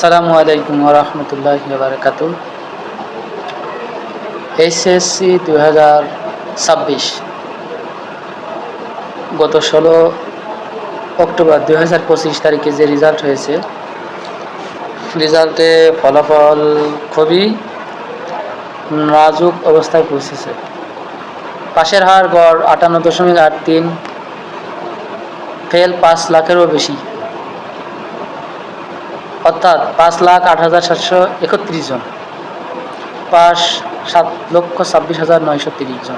আসসালামু আলাইকুম রহমতুল্লাহ বারকাত এসএসসি দু হাজার ছাব্বিশ, গত ষোলো অক্টোবর দু হাজার পঁচিশ তারিখে যে রেজাল্ট হয়েছে রেজাল্টে ফলাফল খুবই নাজুক অবস্থায় পৌঁছেছে। পাশের হার গড় আটান্ন দশমিক আট তিন ফেল পাঁচ লাখেরও বেশি। অর্থাৎ পাঁচ লাখ আট হাজার সাতশো একত্রিশ জন। পাঁচ সাত লক্ষ ছাব্বিশ হাজার নয়শো তিরিশ জন।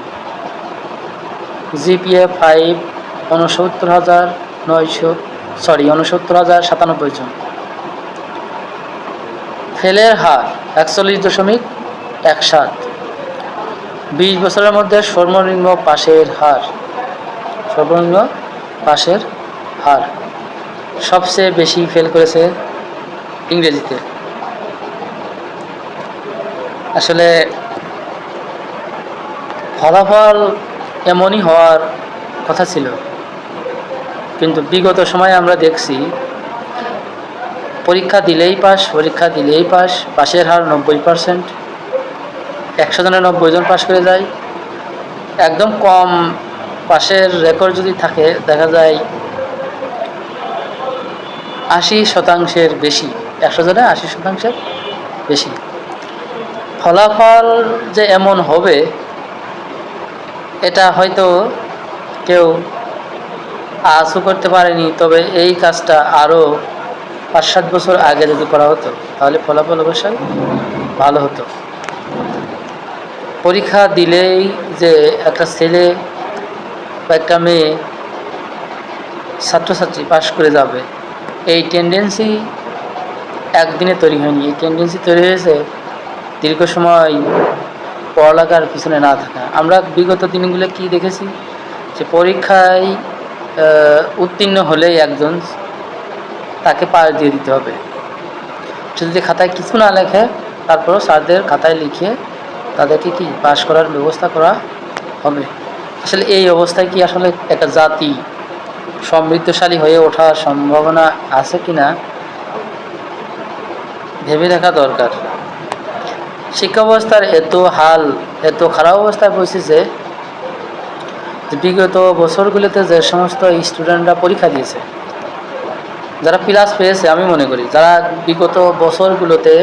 জিপিএ ফাইভ ঊনসত্তর হাজার নয়শো, সরি, ঊনসত্তর হাজার সাতানব্বই জন। ফেলের হার একচল্লিশ দশমিক এক সাত। বিশ বছরের মধ্যে সর্বনিম্ন পাশের হার। সর্বনিম্ন পাশের হার। সবচেয়ে বেশি ফেল করেছে ইংরেজিতে। আসলে ফলাফল এমনই হওয়ার কথা ছিল। কিন্তু বিগত সময়ে আমরা দেখছি, পরীক্ষা দিলেই পাস, পরীক্ষা দিলেই পাস পাশের হার নব্বই পার্সেন্ট। একশো জনের নব্বই জন পাশ করে যায়। একদম কম পাশের রেকর্ড যদি থাকে, দেখা যায় আশি শতাংশের বেশি। একশো জনে আশি শতাংশের বেশি। ফলাফল যে এমন হবে, এটা হয়তো কেউ আশও করতে পারেনি, তবে এই কাজটা আরও পাঁচ সাত বছর আগে যদি করা হতো, তাহলে ফলাফল অবশ্যই ভালো হতো। পরীক্ষা দিলেই যে একটা ছেলে বা একটা মেয়ে ছাত্রছাত্রী পাশ করে যাবে, এই টেন্ডেন্সি একদিনে তৈরি হয়নি, এই টেন্ডেন্সি তৈরি হয়েছে দীর্ঘ সময় পড়ালেখার পিছনে না থাকা। আমরা বিগত দিনগুলো কি দেখেছি? যে পরীক্ষায় উত্তীর্ণ হলেই একজন তাকে পাশ দিয়ে দিতে হবে। সে যদি খাতায় কিছু না লেখে, তারপরও স্যারদের খাতায় লিখে তাদেরকে কি পাশ করার ব্যবস্থা করা হবে? আসলে এই অবস্থায় কি আসলে একটা জাতি সমৃদ্ধশালী হয়ে ওঠার সম্ভাবনা আছে কি না ভেবে দেখা দরকার। শিক্ষা ব্যবস্থার এত হাল, এত খারাপ অবস্থায় পৌঁছেছে বিগত বছরগুলোতে যে সমস্ত স্টুডেন্টরা পরীক্ষা দিয়েছে, যারা প্লাস পেয়েছে আমি মনে করি, যারা বিগত বছরগুলোতে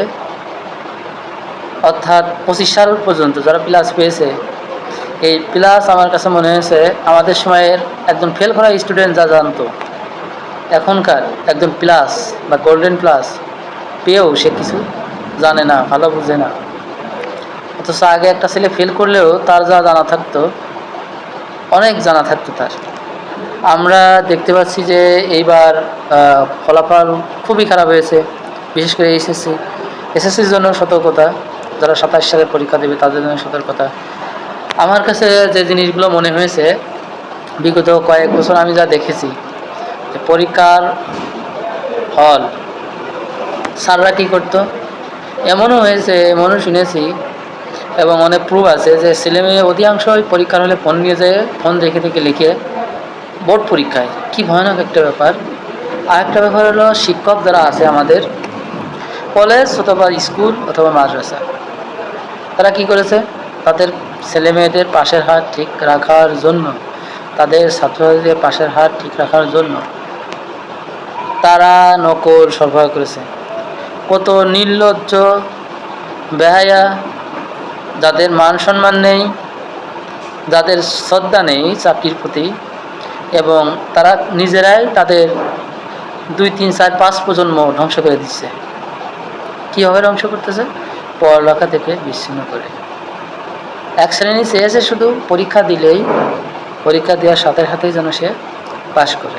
অর্থাৎ পঁচিশ সাল পর্যন্ত যারা প্লাস পেয়েছে, এই প্লাস আমার কাছে মনে হয়েছে আমাদের সময়ের একজন ফেল করা স্টুডেন্ট যা জানতো, এখনকার একজন প্লাস বা গোল্ডেন প্লাস পেয়েও সে কিছু জানে না, ভালো বুঝে না। অথচ আগে একটা ছেলে ফেল করলেও তার যা জানা থাকতো, অনেক জানা থাকতো তার। আমরা দেখতে পাচ্ছি যে এইবার ফলাফল খুবই খারাপ হয়েছে, বিশেষ করে এসএসসি। এসএসসির জন্য সতর্কতা, যারা সাতাশ সালে পরীক্ষা দেবে তাদের জন্য সতর্কতা। আমার কাছে যে জিনিসগুলো মনে হয়েছে, বিগত কয়েক বছর আমি যা দেখেছি পরীক্ষার হল স্যাররা কী করতো? এমনও হয়েছে, এমনও শুনেছি এবং অনেক প্রুফ আছে যে ছেলেমেয়ে অধিকাংশই পরীক্ষার হলে ফোন নিয়ে যায় ফোন দেখে থেকে লিখে বোর্ড পরীক্ষায়। কি ভয়ানক একটা ব্যাপার। আর একটা ব্যাপার হলো শিক্ষক যারা আছে আমাদের কলেজ অথবা স্কুল অথবা মাদ্রাসা, তারা কি করেছে? তাদের ছেলে মেয়েদের পাশের হাত ঠিক রাখার জন্য, তাদের ছাত্রছাত্রীদের পাশের হাত ঠিক রাখার জন্য তারা নকল সরবরাহ করেছে। কত নির্লজ্জ বেহায়া, যাদের মান সম্মান নেই, যাদের শ্রদ্ধা নেই চাকরির প্রতি, এবং তারা নিজেরাই তাদের দুই, তিন, চার, পাঁচ প্রজন্ম ধ্বংস করে দিচ্ছে। কীভাবে ধ্বংস করতেছে? পড়ালেখা থেকে বিচ্ছিন্ন করে। এক শ্রেণি চেয়েছে শুধু পরীক্ষা দিলেই, পরীক্ষা দেওয়ার সাথে সাথেই যেন সে পাশ করে।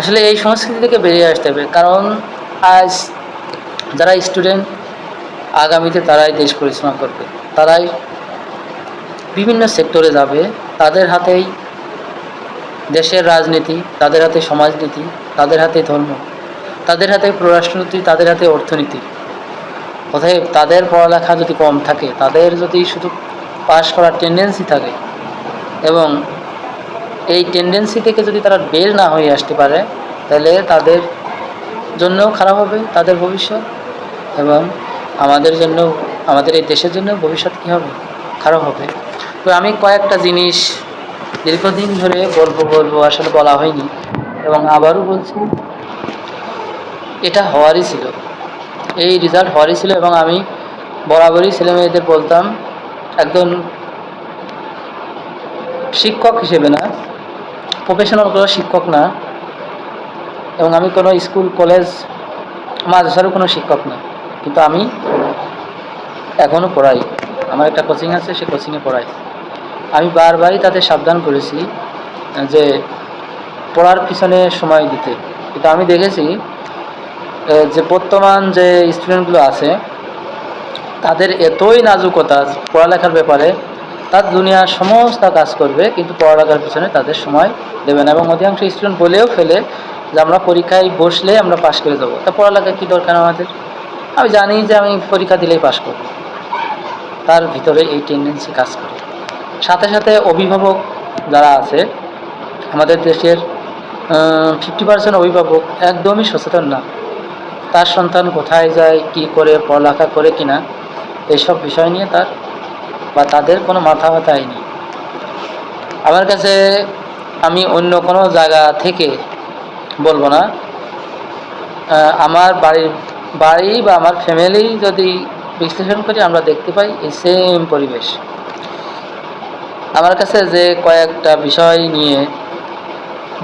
আসলে এই সংস্কৃতি থেকে বেরিয়ে আসতে হবে, কারণ আজ যারা স্টুডেন্ট আগামীতে তারাই দেশ পরিচালনা করবে। তারাই বিভিন্ন সেক্টরে যাবে। তাদের হাতেই দেশের রাজনীতি, তাদের হাতে সমাজনীতি, তাদের হাতে ধর্ম, তাদের হাতে পররাষ্ট্রনীতি, তাদের হাতে অর্থনীতি। অতএব তাদের পড়ালেখা যদি কম থাকে, তাদের যদি শুধু পাশ করার টেন্ডেন্সি থাকে এবং এই টেন্ডেন্সি থেকে যদি তারা বের না হয়ে আসতে পারে, তাহলে তাদের জন্যও খারাপ হবে তাদের ভবিষ্যৎ এবং আমাদের জন্য, আমাদের এই দেশের জন্য ভবিষ্যৎ কী হবে? খারাপ হবে। তো আমি কয়েকটা জিনিস দীর্ঘদিন ধরে বলব বলব, আসলে বলা হয়নি এবং আবারও বলছি, এটা হওয়ারই ছিল। এই রেজাল্ট হওয়ারই ছিল এবং আমি বরাবরই ছেলে মেয়েদের বলতাম, একজন শিক্ষক হিসেবে না প্রফেশনাল কোনো শিক্ষক না এবং আমি কোনো স্কুল, কলেজ, মাদ্রাসারও কোনো শিক্ষক না কিন্তু আমি এখনও পড়াই। আমার একটা কোচিং আছে, সে কোচিংয়ে পড়াই। আমি বারবারই তাদের সাবধান করেছি যে পড়ার পিছনে সময় দিতে। কিন্তু আমি দেখেছি যে বর্তমান যে স্টুডেন্টগুলো আছে, তাদের এতই নাজুকতা পড়ালেখার ব্যাপারে, তার দুনিয়ার সমস্ত কাজ করবে, কিন্তু পড়ালেখার পিছনে তাদের সময় দেবে না। এবং অধিকাংশ স্টুডেন্ট বলেও ফেলে যে আমরা পরীক্ষায় বসলে আমরা পাশ করে দেবো তা পড়ালেখা কী দরকার আমাদের? আমি জানি যে আমি পরীক্ষা দিলেই পাশ করব। তার ভিতরে এই টেন্ডেন্সি কাজ করে। সাথে সাথে অভিভাবক যারা আছে, আমাদের দেশের ফিফটি পার্সেন্ট অভিভাবক একদমই সচেতন না। তার সন্তান কোথায় যায়, কি করে, পড়ালেখা করে কিনা এইসব বিষয় নিয়ে তার বা তাদের কোনো মাথা ব্যথাই নেই। আমার কাছে আমি অন্য কোনো জায়গা থেকে বলব না। আমার বাড়ির বাড়ি বা আমার ফ্যামিলি যদি বিশ্লেষণ করি, আমরা দেখতে পাই এই সেম পরিবেশ। আমার কাছে যে কয়েকটা বিষয় নিয়ে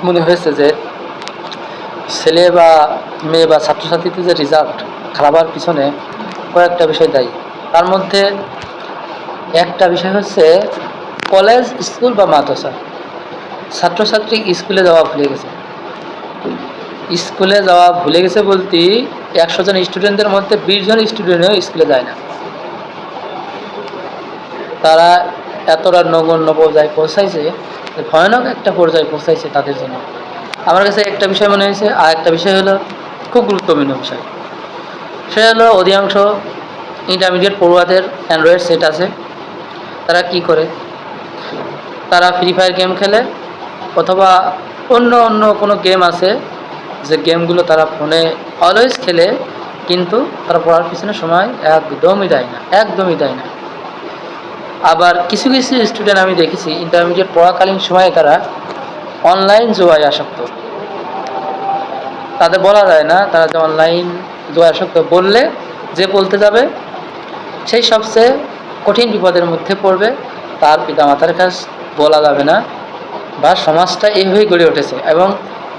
মনে হয়েছে যে, ছেলে বা মেয়ে বা ছাত্রছাত্রীদের যে রেজাল্ট খারাপ হওয়ার পিছনে কয়েকটা বিষয় দায়ী। তার মধ্যে একটা বিষয় হচ্ছে কলেজ স্কুল বা মাদ্রাসা। ছাত্রছাত্রী স্কুলে যাওয়া ভুলে গেছে। স্কুলে যাওয়া ভুলে গেছে বলতে, একশো জন স্টুডেন্টদের মধ্যে বিশ জন স্টুডেন্টও স্কুলে যায় না। তারা এতটা নগণ্য পর্যায়ে পৌঁছাইছে, ভয়ানক একটা পর্যায়ে পৌঁছাইছে তাদের জন্য। আমার কাছে একটা বিষয় মনে হয়েছে, আর একটা বিষয় হলো খুব গুরুত্বপূর্ণ বিষয়। সেটা হলো অধিকাংশ ইন্টারমিডিয়েট পড়ুয়াদের অ্যান্ড্রয়েড সেট আছে। তারা কি করে? তারা ফ্রি ফায়ার গেম খেলে, অথবা অন্য অন্য কোনো গেম আছে যে গেমগুলো তারা ফোনে অলওয়েজ খেলে, কিন্তু তারা পড়ার পিছনে সময় একদমই দেয় না, একদমই দেয় না। আবার কিছু কিছু স্টুডেন্ট আমি দেখেছি ইন্টারমিডিয়েট পড়াকালীন সময়ে তারা অনলাইন জোয়ায় আসক্ত। তাদের বলা যায় না, তারা যে অনলাইন জোয়ায় আসক্ত বললে যে বলতে যাবে, সেই সবচেয়ে কঠিন বিপদের মধ্যে পড়বে, তার পিতামাতার কাছ বলা যাবে না, বা সমাজটা এইভাবেই গড়ে উঠেছে। এবং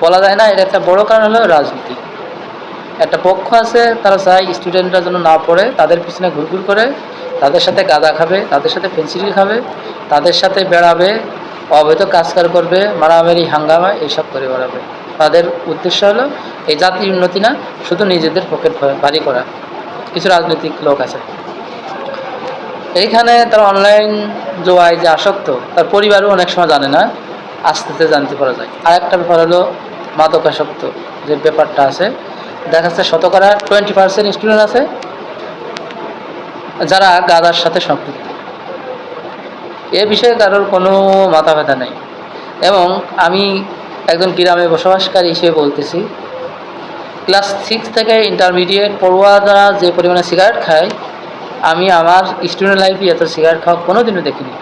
বলা যায় না এর একটা বড় কারণ হলো রাজনীতি। একটা পক্ষ আছে, তারা চায় স্টুডেন্টরা যেন না পড়ে, তাদের পিছনে ঘুরঘুর করে, তাদের সাথে গাঁদা খাবে, তাদের সাথে পেন্সিল খাবে, তাদের সাথে বেড়াবে, অবৈধ কাজকার করবে, মারামারি, হাঙ্গামা, এইসব করে বেড়াবে। তাদের উদ্দেশ্য হলো, এই জাতির উন্নতি না, শুধু নিজেদের পকেট ভারী করা। কিছু রাজনৈতিক লোক আছে। এইখানে তার অনলাইন জোয়ায় যে আসক্ত, তার পরিবারও অনেক সময় জানে না, আস্তে আস্তে জানতে পারা যায়। আর একটা ব্যাপার হলো মাদকাসক্ত যে ব্যাপারটা আছে। দেখা যাচ্ছে শতকরা টোয়েন্টি পার্সেন্ট স্টুডেন্ট আছে, যারা গাদার সাথে সম্পৃক্ত। এ বিষয়ে কারোর কোনো মাথা ব্যথা নেই। এবং আমি একজন গ্রামে বসবাসকারী হিসেবে বলতেছি ক্লাস সিক্স থেকে ইন্টারমিডিয়েট পড়ুয়ারা যে পরিমাণে সিগারেট খায়, আমি আমার স্টুডেন্ট লাইফে এত সিগারেট খাওয়া কোনো দিনও দেখিনি।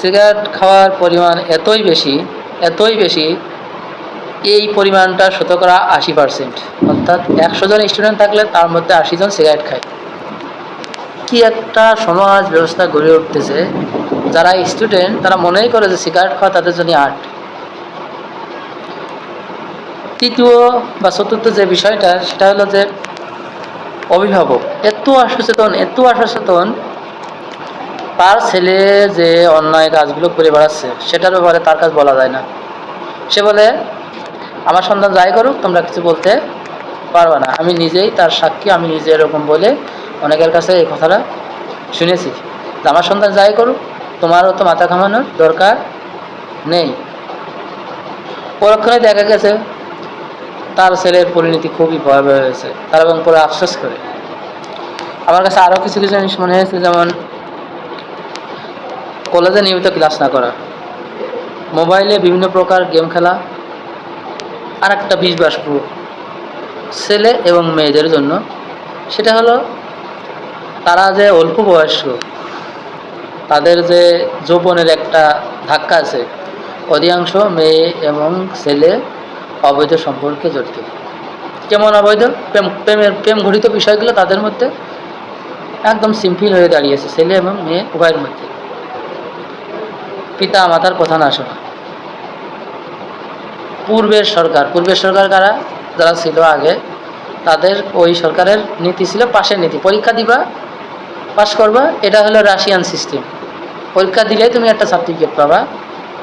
সিগারেট খাওয়ার পরিমাণ এতই বেশি এতই বেশি, এই পরিমাণটা শতকরা আশি পার্সেন্ট অর্থাৎ একশো জন স্টুডেন্ট থাকলে তার মধ্যে আশি জন সিগারেট খায়। কি একটা সমাজ ব্যবস্থা গড়ে উঠতেছে, যারা স্টুডেন্ট তারা মনেই করে যে সিগারেট খাওয়া তাদের জন্য আর্ট তৃতীয় বা চতুর্থ যে বিষয়টা, সেটা হলো যে অভিভাবক। এত অসচেতন এত অসচেতন তার ছেলে যে অন্যায় কাজগুলো করে বেড়াচ্ছে, সেটার ব্যাপারে তার কাজ বলা যায় না। সে বলে, আমার সন্তান যাই করুক, তোমরা কিছু বলতে পারবে না। আমি নিজেই তার সাক্ষী, আমি নিজে এরকম বলে অনেকের কাছে এই কথাটা শুনেছি। আমার সন্তান যাই করুক, তোমারও তো মাথা ঘামানোর দরকার নেই। পরক্ষণে দেখা গেছে, তার ছেলের পরিণতি খুবই ভয়াবহ হয়েছে। তার এবং পরে আফসোস করে। আমার কাছে আরও কিছু কিছু জিনিস মনে হয়েছে, যেমন কলেজে নিয়মিত ক্লাস না করা। মোবাইলে বিভিন্ন প্রকার গেম খেলা আর একটা বিষ বাষ্প ছেলে এবং মেয়েদের জন্য। সেটা হলো, তারা যে অল্প বয়স্ক, তাদের যে যৌবনের একটা ধাক্কা আছে, অধিকাংশ মেয়ে এবং ছেলে অবৈধ সম্পর্কে জড়িত। কেমন অবৈধ? প্রেম, প্রেমের, প্রেম ঘটিত বিষয়গুলো তাদের মধ্যে একদম সিম্পল হয়ে দাঁড়িয়েছে, ছেলে এবং মেয়ে উভয়ের মধ্যে। পিতা মাতার কথা না শোনা। পূর্বের সরকার পূর্বের সরকার কারা? যারা ছিল আগে, তাদের ওই সরকারের নীতি ছিল পাশের নীতি। পরীক্ষা দিবা, পাশ করবা, এটা হলো রাশিয়ান সিস্টেম পরীক্ষা দিলেই তুমি একটা সার্টিফিকেট পাবা।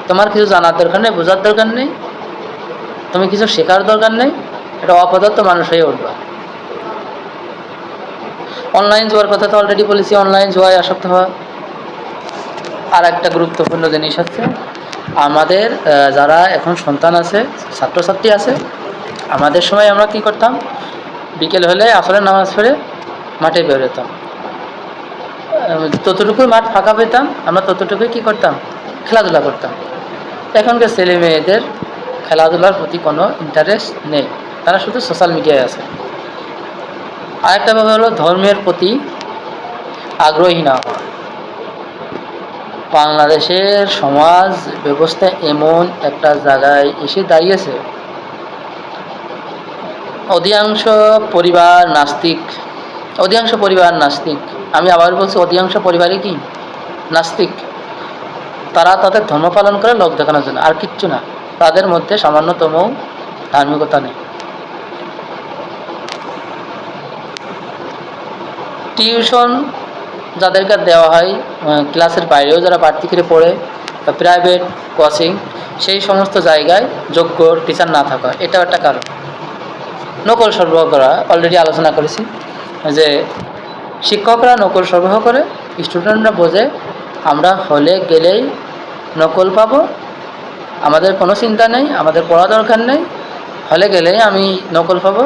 তোমার কিছু জানার দরকার নেই, বোঝার দরকার নেই, তুমি কিছু শেখার দরকার নেই, এটা অপদার্থ মানুষ হয়ে উঠবা। অনলাইন জোয়ার কথা তো অলরেডি বলেছি অনলাইন জোয়ায় আসক্ত হওয়া। আর একটা গুরুত্বপূর্ণ জিনিস হচ্ছে, আমাদের যারা এখন সন্তান আছে, ছাত্রছাত্রী আছে, আমাদের সময় আমরা কি করতাম? বিকেল হলে আসলে নামাজ পড়ে মাঠে বের হতাম। ততটুকুই মাঠ ফাঁকা পেতাম, আমরা ততটুকুই কি করতাম? খেলাধুলা করতাম। এখনকার ছেলে মেয়েদের খেলাধুলার প্রতি কোনো ইন্টারেস্ট নেই, তারা শুধু সোশ্যাল মিডিয়ায় আছে। আরেকটা ব্যাপার হলো, ধর্মের প্রতি আগ্রহী না হওয়া। বাংলাদেশের সমাজ ব্যবস্থা এমন একটা জায়গায় এসে দাঁড়িয়েছে। অধিকাংশ পরিবার নাস্তিক। অধিকাংশ পরিবার নাস্তিক। আমি আবার বলছি, অধিকাংশ পরিবারই কি? নাস্তিক। তারা তাদের ধর্ম পালন করে লোক দেখানোর জন্য। আর কিচ্ছু না। তাদের মধ্যে সামান্যতম ধার্মিকতা নেই। টিউশন যাদেরকে দেওয়া হয় ক্লাসের বাইরেও যারা বাড়তি করে পড়ে প্রাইভেট কোচিং সেই সমস্ত জায়গায় যোগ্য টিচার না থাকা, এটাও একটা কারণ। নকল সরবরাহ করা অলরেডি আলোচনা করেছি যে শিক্ষকরা নকল সরবরাহ করে স্টুডেন্টরা বোঝে, আমরা হলে গেলেই নকল পাবো, আমাদের কোনো চিন্তা নেই, আমাদের পড়া দরকার নেই, হলে গেলেই আমি নকল পাবো,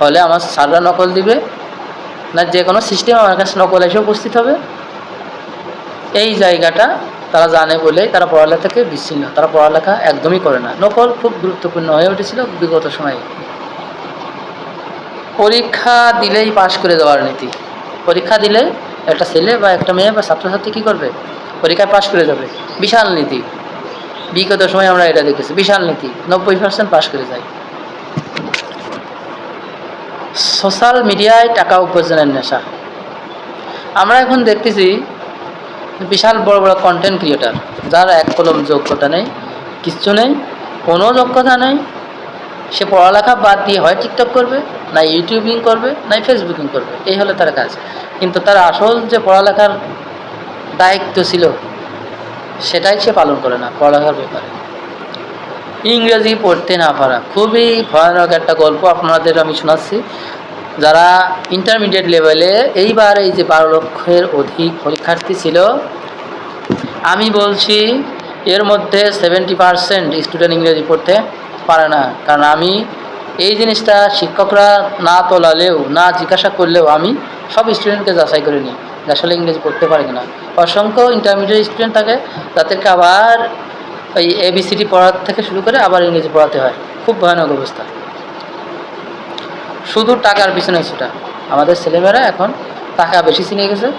হলে আমার স্যাররা নকল দিবে না যে কোনো সিস্টেম আমার কাছে নকল এসে উপস্থিত হবে। এই জায়গাটা তারা জানে বলেই তারা পড়ালেখা থেকে বিচ্ছিন্ন, তারা পড়ালেখা একদমই করে না। নকল খুব গুরুত্বপূর্ণ হয়ে উঠেছিল বিগত সময়ে। পরীক্ষা দিলেই পাশ করে দেওয়ার নীতি। পরীক্ষা দিলে একটা ছেলে বা একটা মেয়ে বা ছাত্রছাত্রী কী করবে? পরীক্ষায় পাশ করে যাবে। বিশাল নীতি। বিগত সময় আমরা এটা দেখেছি, বিশাল নীতি। নব্বই পার্সেন্ট পাশ করে যায়। সোশ্যাল মিডিয়ায় টাকা উপার্জনের নেশা। আমরা এখন দেখতেছি বিশাল বড় বড় কন্টেন্ট ক্রিয়েটার যার এক কলম যোগ্যতা নেই, কিচ্ছু নেই, কোনো যোগ্যতা নেই। সে পড়ালেখা বাদ দিয়ে হয় টিকটক করবে, না ইউটিউবিং করবে, না ফেসবুকিং করবে, এই হলো তার কাজ। কিন্তু তার আসল যে পড়ালেখার দায়িত্ব ছিল, সেটাই সে পালন করে না, পড়ালেখার ব্যাপারে। ইংরেজি পড়তে না পারা। খুবই ভয়ানক একটা গল্প আপনাদের আমি শোনাচ্ছি। যারা ইন্টারমিডিয়েট লেভেলে এইবার এই যে বারো লক্ষের অধিক পরীক্ষার্থী ছিল, আমি বলছি এর মধ্যে সেভেন্টি পারসেন্ট স্টুডেন্ট ইংরেজি পড়তে পারে না। কারণ আমি এই জিনিসটা শিক্ষকরা না তোলালেও, না জিজ্ঞাসা করলেও আমি সব স্টুডেন্টকে যাচাই করে নিই আসলে ইংরেজি পড়তে পারে কিনা। অসংখ্য ইন্টারমিডিয়েট স্টুডেন্ট থাকে যাদেরকে আবার ওই এবিসিডি পড়ার থেকে শুরু করে আবার ইংরেজি পড়াতে হয়। খুব ভয়ানক অবস্থা। শুধু টাকার পিছনে সেটা। আমাদের ছেলেমেয়েরা এখন টাকা বেশি চিনে গেছে।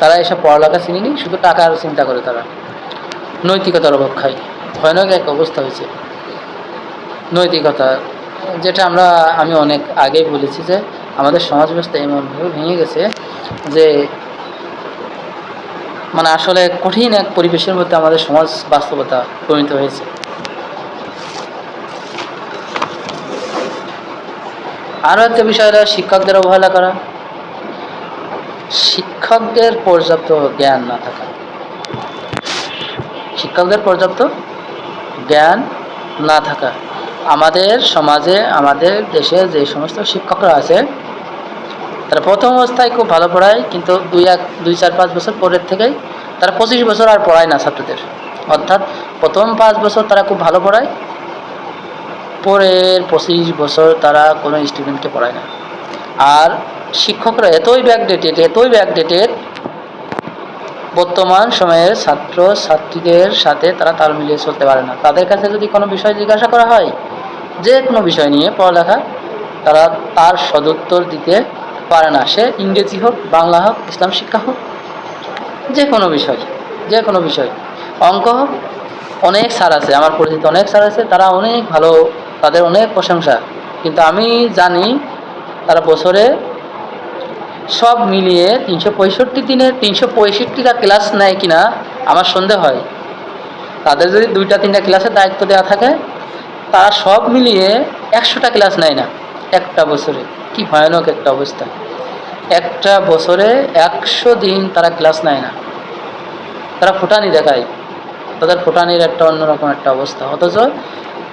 তারা এসব পড়ালেখা চিনিনি, শুধু টাকার চিন্তা করে তারা। নৈতিকতার অভাব ভয়ানক এক অবস্থা হয়েছে। নৈতিকতা, যেটা আমরা, আমি অনেক আগেই বলেছি যে, আমাদের সমাজ ব্যবস্থা এমনভাবে ভেঙে গেছে যে মানে আসলে কঠিন এক পরিবেশের মধ্যে আমাদের সমাজ বাস্তবতা পরিণত হয়েছে। আরও একটা বিষয় হলো শিক্ষকদের অবহেলা করা। শিক্ষকদের পর্যাপ্ত জ্ঞান না থাকা। শিক্ষকদের পর্যাপ্ত জ্ঞান না থাকা। আমাদের সমাজে, আমাদের দেশে যে সমস্ত শিক্ষকরা আছে তারা প্রথম অবস্থায় খুব ভালো পড়ায়, কিন্তু দুই এক, দুই চার পাঁচ বছর পরের থেকেই তারা পঁচিশ বছর আর পড়ায় না ছাত্রদের। অর্থাৎ প্রথম পাঁচ বছর তারা খুব ভালো পড়ায়, পরের পঁচিশ বছর তারা কোনো স্টুডেন্টকে পড়ায় না। আর শিক্ষকরা এতই ব্যাকডেটেড এতই ব্যাকডেটেড বর্তমান সময়ের ছাত্র ছাত্রীদের সাথে তারা তাল মিলিয়ে চলতে পারে না। তাদের কাছে যদি কোনো বিষয় জিজ্ঞাসা করা হয়, যে কোনো বিষয় নিয়ে পড়ালেখা, তারা তার সদুত্তর দিতে পারে না। সে ইংরেজি হোক, বাংলা হোক, ইসলাম শিক্ষা হোক, যে কোনো বিষয়, যে কোনো বিষয়। অঙ্ক হোক, অনেক স্যার আছে, আমার পরিচিত অনেক স্যার আছে, তারা অনেক ভালো, তাদের অনেক প্রশংসা। কিন্তু আমি জানি তারা বছরে সব মিলিয়ে তিনশো পঁয়ষট্টি দিনে তিনশো পঁয়ষট্টিটা ক্লাস নেয় কিনা আমার সন্দেহ হয়। তাদের যদি দুইটা, তিনটা ক্লাসের দায়িত্ব দেওয়া থাকে, তারা সব মিলিয়ে একশোটা ক্লাস নেয় না। একটা বছরে। কি ভয়ানক একটা অবস্থা। একটা বছরে একশো দিন তারা ক্লাস নেয় না। তারা ফুটানি দেখায়। তাদের ফুটানির একটা অন্যরকম একটা অবস্থা। অথচ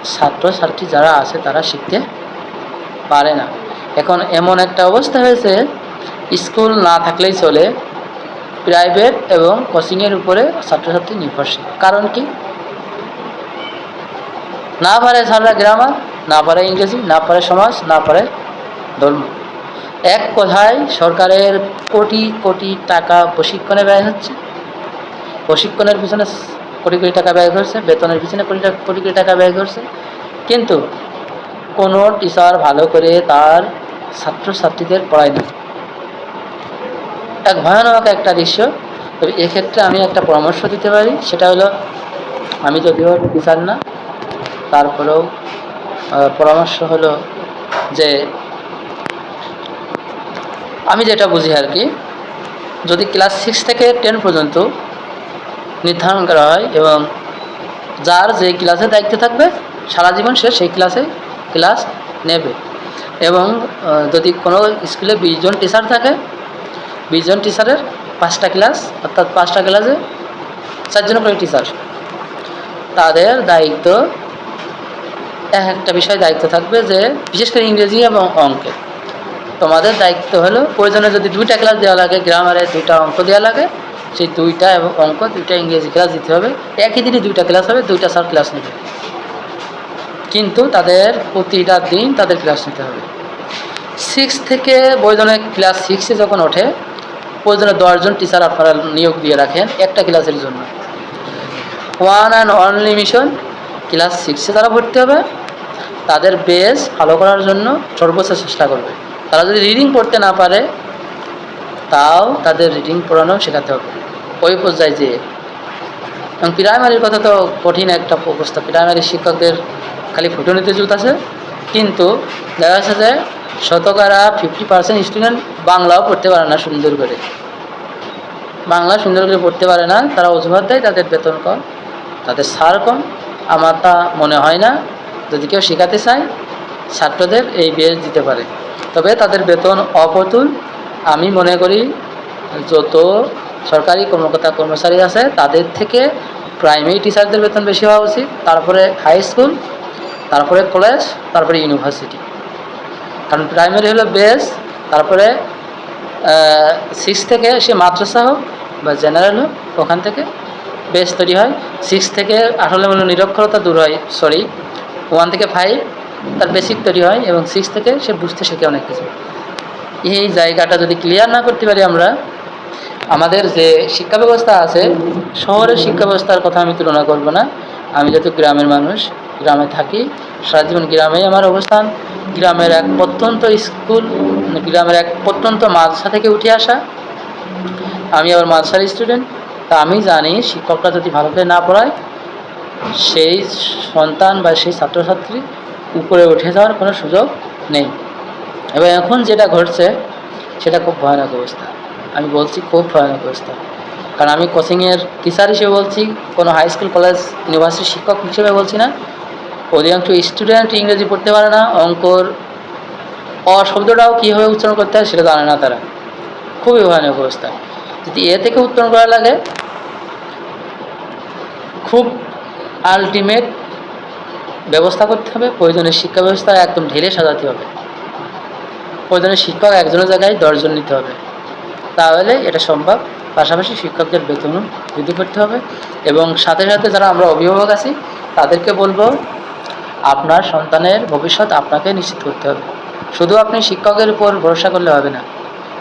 ছাত্রছাত্রী যারা আছে, তারা শিখতে পারে না। এখন এমন একটা অবস্থা হয়েছে, স্কুল না থাকলেই চলে। প্রাইভেট এবং কোচিংয়ের উপরে ছাত্রছাত্রী নির্ভরশীল। কারণ কি? না পারে ছাড়া গ্রামার না পারে ইংরেজি, না পারে সমাজ, না পারে ধর্ম। এক কথায় সরকারের কোটি কোটি টাকা প্রশিক্ষণে ব্যয় হচ্ছে। প্রশিক্ষণের পিছনে কোটি কোটি টাকা ব্যয় করছে, বেতনের পিছনে কোটি কোটি কোটি টাকা ব্যয় করছে। কিন্তু কোনো টিচার ভালো করে তার ছাত্রছাত্রীদের পড়ায় না এক ভয়ানক একটা দৃশ্য। তবে এক্ষেত্রে আমি একটা পরামর্শ দিতে পারি। সেটা হলো, আমি যদিও টিচার না, তারপরেও পরামর্শ হলো যে আমি যেটা বুঝি আর কি, যদি ক্লাস সিক্স থেকে টেন পর্যন্ত নির্ধারণ করা হয় এবং যার যে ক্লাসে দায়িত্ব থাকবে, সারা জীবন সে সেই ক্লাসে ক্লাস নেবে। এবং যদি কোনো স্কুলে বিশজন টিচার থাকে বিশজন টিচারের পাঁচটা ক্লাস, অর্থাৎ পাঁচটা ক্লাসে চারজন করে টিচার তাদের দায়িত্ব এক একটা বিষয় দায়িত্ব থাকবে যে, বিশেষ করে ইংরেজি এবং অঙ্কে। তোমাদের দায়িত্ব হলো প্রয়োজনে যদি দুইটা ক্লাস দেওয়া লাগে গ্রামারে দুইটা অঙ্ক দেওয়া লাগে, সেই দুইটা এবং অঙ্ক, দুইটা ইংরেজি ক্লাস দিতে হবে। একই দিনই দুইটা ক্লাস হবে, দুইটা স্যার ক্লাস নেবে। কিন্তু তাদের প্রতিটা দিন তাদের ক্লাস নিতে হবে। সিক্স থেকে প্রয়োজনে ক্লাস সিক্সে যখন ওঠে, প্রয়োজনে দশজন টিচার আপনারা নিয়োগ দিয়ে রাখেন একটা ক্লাসের জন্য। One and only mission class সিক্সে তারা ভর্তি হবে। তাদের বেস ভালো করার জন্য সর্বোচ্চ চেষ্টা করবে। তারা যদি রিডিং পড়তে না পারে, তাও তাদের রিডিং পড়ানো শেখাতে হবে। ওই পর্যায়ে যেয়ে। এবং প্রাইমারির কথা তো কঠিন একটা অবস্থা। প্রাইমারি শিক্ষকদের খালি ফুটনিতে জুত আছে। কিন্তু দেখা যাচ্ছে যে শতকরা ফিফটি পার্সেন্ট স্টুডেন্ট বাংলাও পড়তে পারে না সুন্দর করে। বাংলা সুন্দর করে পড়তে পারে না। তারা অজুহাত দেয় তাদের বেতন কম, তাদের সার কম। আমার তা মনে হয় না। যদি কেউ শেখাতে চায়, ছাত্রদের এই বেস দিতে পারে। তবে তাদের বেতন অপ্রতুল আমি মনে করি, যত সরকারি কর্মকর্তা কর্মচারী আছে, তাদের থেকে প্রাইমারি টিচারদের বেতন বেশি হওয়া উচিত। তারপরে হাই স্কুল তারপরে কলেজ তারপরে ইউনিভার্সিটি কারণ প্রাইমারি হলো বেস তারপরে সিক্স থেকে সে মাদ্রাসা হোক বা জেনারেল হোক, ওখান থেকে বেস তৈরি হয়। সিক্স থেকে আসলে মনে নিরক্ষরতা দূর হয় সরি ওয়ান থেকে ফাইভ তার বেসিক তৈরি হয় এবং সিক্স থেকে সে বুঝতে শেখে অনেক কিছু। এই জায়গাটা যদি ক্লিয়ার না করতে পারি আমরা, আমাদের যে শিক্ষা ব্যবস্থা আছে, শহরের শিক্ষা ব্যবস্থার কথা আমি তুলনা করব না। আমি যেহেতু গ্রামের মানুষ, গ্রামে থাকি সারা জীবন গ্রামেই আমার অবস্থান। গ্রামের এক প্রত্যন্ত স্কুল গ্রামের এক প্রত্যন্ত মাদ্রাসা থেকে উঠে আসা। আমি আবার মাদ্রাসার স্টুডেন্ট তা আমি জানি শিক্ষকরা যদি ভালো করে না পড়ায় সেই সন্তান বা সেই ছাত্রছাত্রী উপরে উঠে যাওয়ার কোনো সুযোগ নেই। এবং এখন যেটা ঘটছে, সেটা খুব ভয়ানক অবস্থা। আমি বলছি খুব ভয়ানক অবস্থা। কারণ আমি কোচিংয়ের টিচার হিসেবে বলছি, কোনো হাই স্কুল কলেজ ইউনিভার্সিটির শিক্ষক হিসেবে বলছি না। অধিকাংশ স্টুডেন্ট ইংরেজি পড়তে পারে না। অঙ্কর অ শব্দটাও কীভাবে উচ্চারণ করতে হয়, সেটা জানে না তারা। খুবই ভয়ানক অবস্থা। যদি এ থেকে উত্তরণ করা লাগে, খুব আলটিমেট ব্যবস্থা করতে হবে। প্রয়োজনের শিক্ষা ব্যবস্থা একদম ঢেলে সাজাতে হবে। প্রয়োজনের শিক্ষক একজনের জায়গায় দশজন নিতে হবে। তাহলে এটা সম্ভব। পাশাপাশি শিক্ষকদের বেতনও বৃদ্ধি করতে হবে এবং সাথে সাথে যারা আমরা অভিভাবক আছি, তাদেরকে বলব, আপনার সন্তানের ভবিষ্যৎ আপনাকে নিশ্চিত করতে হবে। শুধু আপনি শিক্ষকের উপর ভরসা করলে হবে না।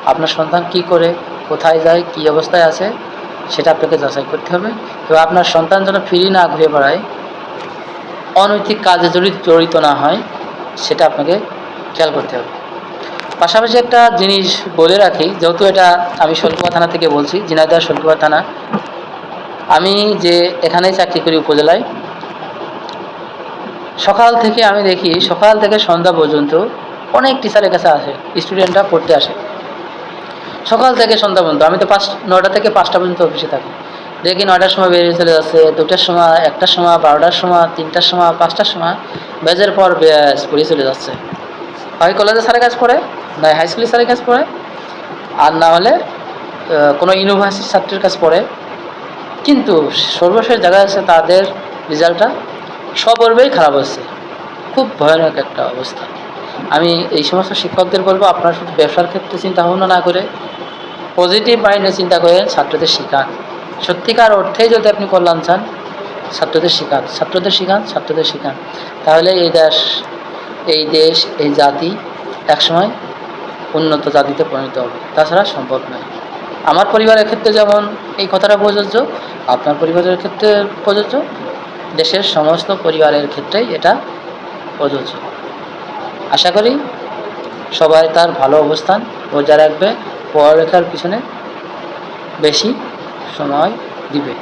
আপনার সন্তান কি করে, কোথায় যায়, কী অবস্থায় আছে সেটা আপনাকে যাচাই করতে হবে। এবং আপনার সন্তান যেন ফ্রি না ঘুরে বেড়ায়, অনৈতিক কাজে জড়িত জড়িত না হয়, সেটা আপনাকে খেয়াল করতে হবে। পাশাপাশি একটা জিনিস বলে রাখি, যেহেতু এটা আমি শোলকুয়া থানা থেকে বলছি, ঝিনাইদহ শোলকুয়া থানা। আমি যে এখানেই চাকরি করি উপজেলায়, সকাল থেকে আমি দেখি, সকাল থেকে সন্ধ্যা পর্যন্ত অনেক টিচারের কাছে আসে স্টুডেন্টরা পড়তে আসে। সকাল থেকে সন্ধ্যা পর্যন্ত। আমি তো পাঁচ নটা থেকে পাঁচটা পর্যন্ত অফিসে থাকি। দেখি নয়টার সময় বেরিয়ে চলে যাচ্ছে, দুটার সময়, একটার সময়, বারোটার সময়, তিনটার সময়, পাঁচটার সময় ব্যাজের পর ব্যাস পড়িয়ে চলে যাচ্ছে। হয় কলেজে স্যারের কাজ পড়ে, না হাই স্কুলের স্যারের কাজ পড়ে, আর না হলে কোনো ইউনিভার্সিটির ছাত্রের কাজ পড়ে। কিন্তু সর্বশেষ দেখা যাচ্ছে তাদের রেজাল্টটা সপর্বেই খারাপ হচ্ছে খুব ভয়ানক একটা অবস্থা। আমি এই সমস্ত শিক্ষকদের বলব, আপনারা শুধু ব্যবসার ক্ষেত্রে চিন্তা ভাবনা না করে পজিটিভ মাইন্ডে চিন্তা করে ছাত্রদের শেখান। সত্যিকার অর্থেই যদি আপনি কল্যাণ চান, ছাত্রদের শেখান। ছাত্রদের শেখান ছাত্রদের শেখান। তাহলে এই দেশ এই দেশ, এই জাতি একসময় উন্নত জাতিতে পরিণত হবে। তাছাড়া সম্ভব নয়। আমার পরিবারের ক্ষেত্রে যেমন এই কথাটা প্রযোজ্য, আপনার পরিবারের ক্ষেত্রে প্রযোজ্য, দেশের সমস্ত পরিবারের ক্ষেত্রেই এটা প্রযোজ্য। আশা করি সবাই তার ভালো অবস্থান বজায় রাখবে পড়ালেখার পিছনে বেশি সময় দিবে।